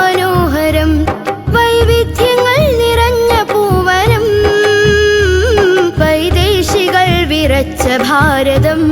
മനോഹരം വൈവിധ്യങ്ങൾ നിറഞ്ഞ പൂവനം വൈദേശികൾ വിറച്ച ഭാരതം.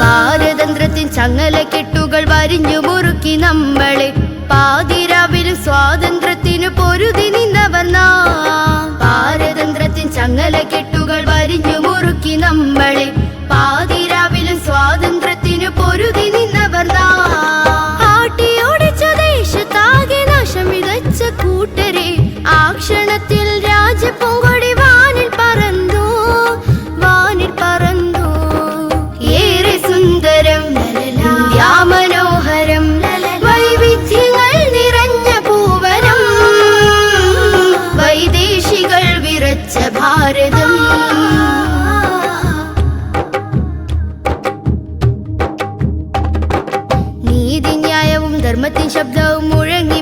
പാരതന്ത്രത്തിൻ ചങ്ങല കെട്ടുകൾ വരിഞ്ഞു മുറുക്കി നമ്മളെ. പാതിരാവിലും സ്വാതന്ത്ര്യത്തിന് പൊരുതി ധർമ്മത്തിൻ ശബ്ദവും മുഴങ്ങി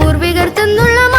പൂർവികർ തന്നുള്ള